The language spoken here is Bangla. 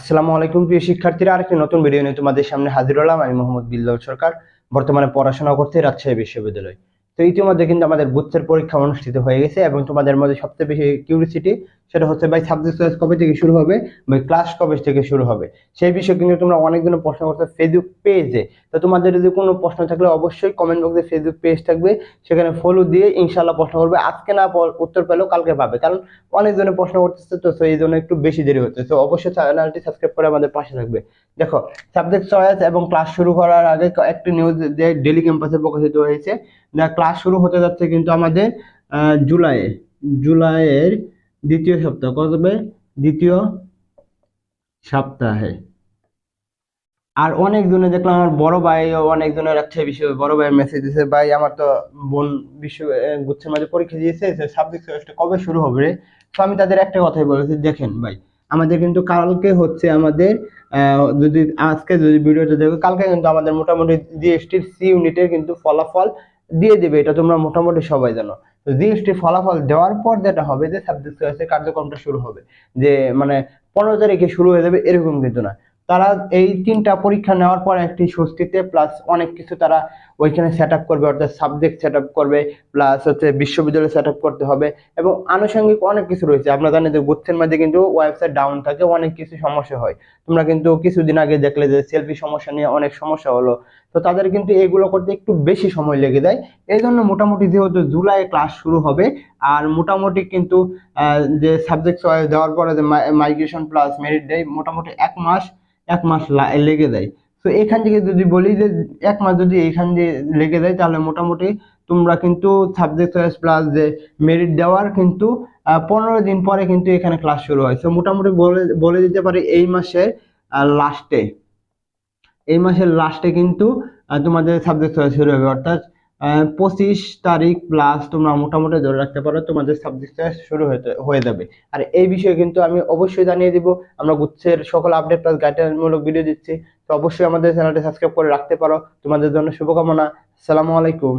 আসসালামু আলাইকুম, প্রিয় শিক্ষার্থীরা। আরেকটি নতুন ভিডিও নিয়ে তোমাদের সামনে হাজির হলাম। আমি মোহাম্মদ বিল্লাল সরকার। বর্তমানে পড়াশোনা করতে রাজশাহী বিশ্ববিদ্যালয়। তো ইতিমধ্যে কিন্তু আমাদের বুথের পরীক্ষা অনুষ্ঠিত হয়ে গেছে এবং তোমাদের মধ্যে সবচেয়ে বেশি কিউরিসিটি সেটা হচ্ছে ভাই সাবজেক্ট চয়েস কবে থেকে শুরু হবে ভাই ক্লাস কবে থেকে শুরু হবে? সেই বিষয়ে কিন্তু তোমরা অনেকজন প্রশ্ন করতে ফেসবুক পেজে তো তোমাদের যদি কোনো প্রশ্ন থাকলে অবশ্যই কমেন্ট বক্সে ফেসবুক পেজ থাকবে, সেখানে ফলো দিয়ে ইনশাল্লাহ প্রশ্ন করবে। আজকে না উত্তর পেলেও কালকে পাবে, কারণ অনেকজনে প্রশ্ন করতেছে তো এই জন্য একটু বেশি দেরি হচ্ছে। তো অবশ্যই চ্যানেলটি সাবস্ক্রাইব করে আমাদের পাশে থাকবে। দেখো সাবজেক্ট চয়েস এবং ক্লাস শুরু করার আগে একটি নিউজ যে ডেলি ক্যাম্পাসে প্রকাশিত হয়েছে। ক্লাস শুরু হতে যাচ্ছে কিন্তু আমাদের জুলাইয়ে, জুলাইয়ের দ্বিতীয় সপ্তাহ, কত হবে? দ্বিতীয় সপ্তাহে। আর অনেক জনে দেখলাম আমার বড় ভাই অনেক জনের রাখছে বিষয়, বড় ভাই মেসেজ দিছে, ভাই, আমার তো বোন বিশ্ব গুচ্ছের মাঝে পরীক্ষা দিয়েছে সাবজেক্ট চয়েসটা কবে শুরু হবে? রে তো আমি তাদের একটা কথাই বলেছি, দেখেন ভাই, আমাদের কিন্তু কালকে হচ্ছে আমাদের যদি আজকে যদি ভিডিওটা দেখো, কালকে কিন্তু আমাদের মোটামুটি জিএসটির সি ইউনিটের কিন্তু ফলাফল দিয়ে দেবে, এটা তোমরা মোটামুটি সবাই জানো। তো জিএসটি ফলাফল দেওয়ার পর যেটা হবে যে সাবজেক্ট চয়েসের কার্যক্রমটা শুরু হবে। যে মানে পনেরো তারিখে শুরু হয়ে যাবে এরকম কিন্তু না। তারা এই তিনটা পরীক্ষা নেওয়ার পর একটি স্বস্তিতে প্লাস অনেক কিছু তারা ওইখানে সেট আপ করবে, অর্থাৎ সাবজেক্ট সেট আপ করবে প্লাস হচ্ছে বিশ্ববিদ্যালয় সেট আপ করতে হবে এবং আনুষঙ্গিক অনেক কিছু রয়েছে। আপনারা জানেন যে গুচ্ছের মধ্যে কিন্তু ওয়েবসাইট ডাউন থাকে, অনেক কিছু সমস্যা হয়। তোমরা কিন্তু কিছুদিন আগে দেখলে যে সেলফি সমস্যা নিয়ে অনেক সমস্যা হলো। তো তাদের কিন্তু এগুলো করতে একটু বেশি সময় লেগে যায়। এই জন্য মোটামুটি যেহেতু জুলাই ক্লাস শুরু হবে, আর মোটামুটি কিন্তু যে সাবজেক্ট চয়েস দেওয়ার পরে যে মাইগ্রেশন প্লাস মেরিট দেয়, মোটামুটি এক মাস এক মাস লেগে যায়। তো এখান থেকে যদি বলি যে এক মাস যদি এখান দিয়ে লেগে যায়, তাহলে মোটামুটি তোমরা কিন্তু সাবজেক্ট চয়েস প্লাস যে মেরিট দেওয়ার কিন্তু পনেরো দিন পরে কিন্তু এখানে ক্লাস শুরু হয়। তো মোটামুটি বলে বলে দিতে পারি এই মাসের লাস্টে এই মাসের লাস্টে কিন্তু তোমাদের সাবজেক্ট চয়েস শুরু হবে। অর্থাৎ পঁচিশ তারিখ প্লাস তোমরা মোটামুটি ধরে রাখতে পারো তোমাদের সাবজেক্ট চয়েস শুরু হয়ে যাবে। আর এই বিষয়ে কিন্তু আমি অবশ্যই জানিয়ে দিব। আমরা গুচ্ছের সকল আপডেট প্লাস গাইডলাইনমূলক ভিডিও দিচ্ছি। তো অবশ্যই আমাদের চ্যানেলটি সাবস্ক্রাইব করে রাখতে পারো। তোমাদের জন্য শুভকামনা। আসসালামু আলাইকুম।